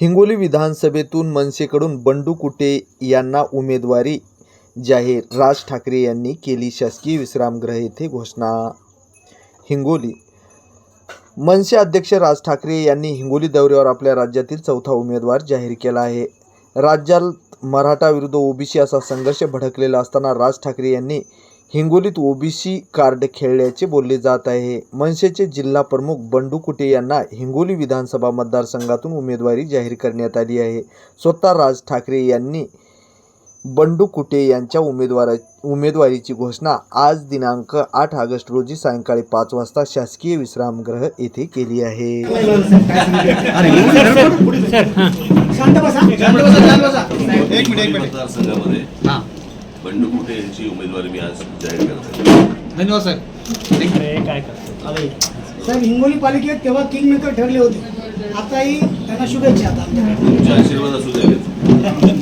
हिंगोली विधानसभेतून मनसेकडून बंडू कुटे यांना उमेदवारी जाहीर. राज ठाकरे यांनी केली शासकीय विश्रामगृह येथे घोषणा. हिंगोली. मनसे अध्यक्ष राज ठाकरे यांनी हिंगोली दौऱ्यावर आपल्या राज्यातील चौथा उमेदवार जाहीर केला आहे. राज्यात मराठा विरुद्ध ओबीसी असा संघर्ष भडकलेला असताना राज ठाकरे यांनी हिंगोलीत ओबीसी कार्ड खेळल्याचे बोलले जात आहे मनसेचे जिल्हा प्रमुख बंडू कुटे यांना हिंगोली विधानसभा मतदारसंघातून उमेदवारी जाहीर करण्यात आली आहे स्वतः राज ठाकरे यांनी बंडू कुटे यांच्या उमेदवारा उमेदवारीची घोषणा आज दिनांक आठ ऑगस्ट रोजी सायंकाळी पाच वाजता शासकीय विश्रामगृह येथे केली आहे बंडू कुटे यांची उमेदवारी मी आज जाहीर करत धन्यवाद साहेब साहेब हिंगोली पालिकेत तेव्हा किंग मेकर ठरले होते. आताही त्यांना शुभेच्छा आता तुमच्या आशीर्वाद